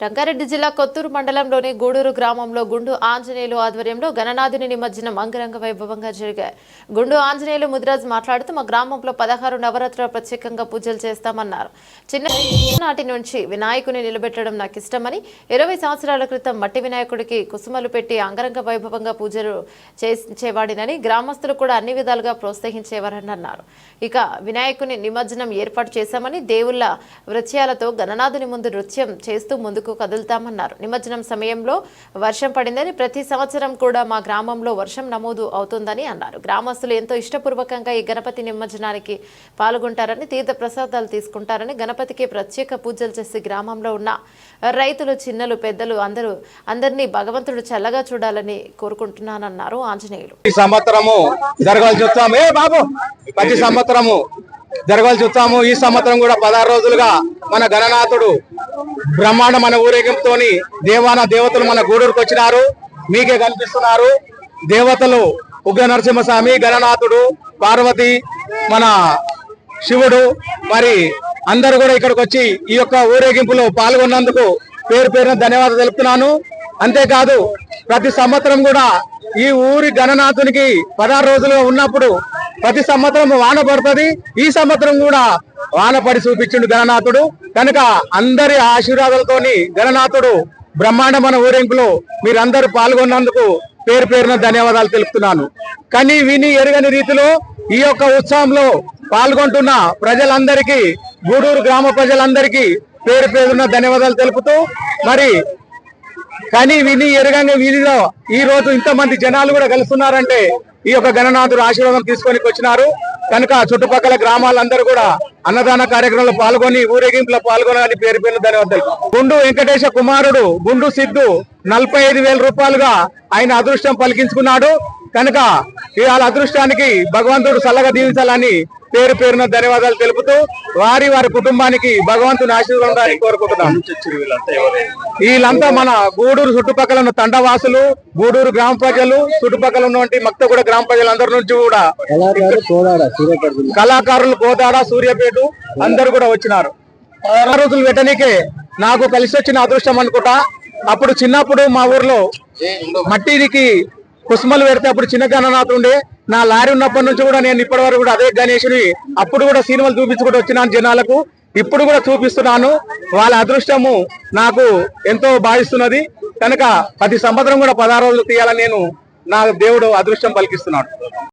రంగారెడ్డి జిల్లా కొత్తూరు మండలంలోని గూడూరు గ్రామంలో గుండు ఆంజనేయులు ఆధ్వర్యంలో గణనాథుని నిమజ్జనం అంగరంగ వైభవంగా జరిగాయి. గుండు ఆంజనేయులు ముదిరాజ్ మాట్లాడుతూ మా గ్రామంలో పదహారు నవరాత్రుల ప్రత్యేకంగా పూజలు చేస్తామన్నారు. చిన్న నాటి నుంచి వినాయకుని నిలబెట్టడం నాకు ఇష్టమని ఇరవై సంవత్సరాల క్రితం మట్టి వినాయకుడికి కుసుమలు పెట్టి అంగరంగ వైభవంగా పూజలు చేసేవాడినని గ్రామస్తులు కూడా అన్ని విధాలుగా ప్రోత్సహించేవారని అన్నారు ఇక వినాయకుని నిమజ్జనం ఏర్పాటు చేశామని దేవుళ్ళ నృత్యాలతో గణనాథుని ముందు నృత్యం చేస్తూ ముందుకు కదులుతామన్నారు. నిమజ్జనం సమయంలో వర్షం పడిందని ప్రతి సంవత్సరం కూడా మా గ్రామంలో వర్షం నమోదు అవుతుందని అన్నారు. గ్రామస్తులు ఎంతో ఇష్టపూర్వకంగా ఈ గణపతి నిమజ్జనానికి పాల్గొంటారని తీర్థ ప్రసాదాలు తీసుకుంటారని గణపతికి ప్రత్యేక పూజలు చేసి గ్రామంలో ఉన్న రైతులు చిన్నలు పెద్దలు అందరూ అందరినీ భగవంతుడు చల్లగా చూడాలని కోరుకుంటున్నానన్నారు ఆంజనేయులు. ఈ సంవత్సరము జరగాల్సి వచ్చాము ఏ బాబు ప్రతి సంవత్సరము జరగాల్సి వచ్చాము ఈ సంవత్సరం కూడా పదహారు రోజులుగా మన గణనాథుడు బ్రహ్మాండ మన ఊరేగింపుతో దేవాన దేవతలు మన గూడూరుకు వచ్చినారు. మీకే కనిపిస్తున్నారు. దేవతలు ఉగ్ర నరసింహస్వామి గణనాథుడు పార్వతి మన శివుడు మరి అందరూ కూడా ఇక్కడికి వచ్చి ఈ యొక్క ఊరేగింపులో పాల్గొన్నందుకు పేరు పేరున ధన్యవాదాలు తెలుపుతున్నాను. అంతేకాదు ప్రతి సంవత్సరం కూడా ఈ ఊరి గణనాథునికి పదహారు రోజులు ఉన్నప్పుడు ప్రతి సంవత్సరం వాన పడుతుంది. ఈ సంవత్సరం కూడా వాన పడి చూపించిండు గణనాథుడు కనుక అందరి ఆశీర్వాదాలతోని గణనాథుడు బ్రహ్మాండమైన ఊరేగింపులో మీరందరూ పాల్గొన్నందుకు పేరు పేరున ధన్యవాదాలు తెలుపుతున్నాను. కానీ విని ఎరగని రీతిలో ఈ యొక్క ఉత్సవంలో పాల్గొంటున్న ప్రజలందరికీ గూడూరు గ్రామ ప్రజలందరికీ పేరు పేరున ధన్యవాదాలు తెలుపుతూ మరి కానీ విని ఎరగని వీధిలో ఈ రోజు ఇంతమంది జనాలు కూడా కలుస్తున్నారంటే ఈ యొక్క గణనాథుడు ఆశీర్వాదం తీసుకొని వచ్చినారు. కనుక చుట్టుపక్కల గ్రామాలందరూ కూడా అన్నదాన కార్యక్రమంలో పాల్గొని ఊరేగింపులో పాల్గొనాలని పేరు పేరు ధన్యవాదాలు. గుండు వెంకటేశ కుమారుడు గుండు సిద్ధు నలభై ఐదు వేల రూపాయలుగా ఆయన అదృష్టం పలికించుకున్నాడు. కనుక ఇవాళ అదృష్టానికి భగవంతుడు చల్లగా దీవించాలని పేరు పేరున ధన్యవాదాలు తెలుపుతూ వారి వారి కుటుంబానికి భగవంతుని ఆశీర్వాదాన్ని కోరుకుంటున్నాం వీళ్ళంతా మన గూడూరు చుట్టుపక్కల ఉన్న తండవాసులు గూడూరు గ్రామ ప్రజలు చుట్టుపక్కల ఉన్నటువంటి మక్తగూడ గ్రామ ప్రజలందరి నుంచి కూడా కళాకారులు కోదాడ సూర్యాపేట అందరు కూడా వచ్చినారు. రోజులు పెట్టనీకే నాకు కలిసి వచ్చిన అదృష్టం అనుకుంటా. అప్పుడు చిన్నప్పుడు మా ఊర్లో మట్టికి కుసుమలు పెడితే అప్పుడు చిన్న గణనాథ్ ఉండే. నా లారీ ఉన్నప్పటి నుంచి కూడా నేను ఇప్పటి వరకు కూడా అదే గణేషుని అప్పుడు కూడా సినిమాలు చూపించుకుంటూ వచ్చినాను జనాలకు. ఇప్పుడు కూడా చూపిస్తున్నాను. వాళ్ళ అదృష్టము నాకు ఎంతో భావిస్తున్నది కనుక ప్రతి సంవత్సరం కూడా పదహారు రోజులు తీయాలని నేను నా దేవుడు అదృష్టం పలికిస్తున్నాడు.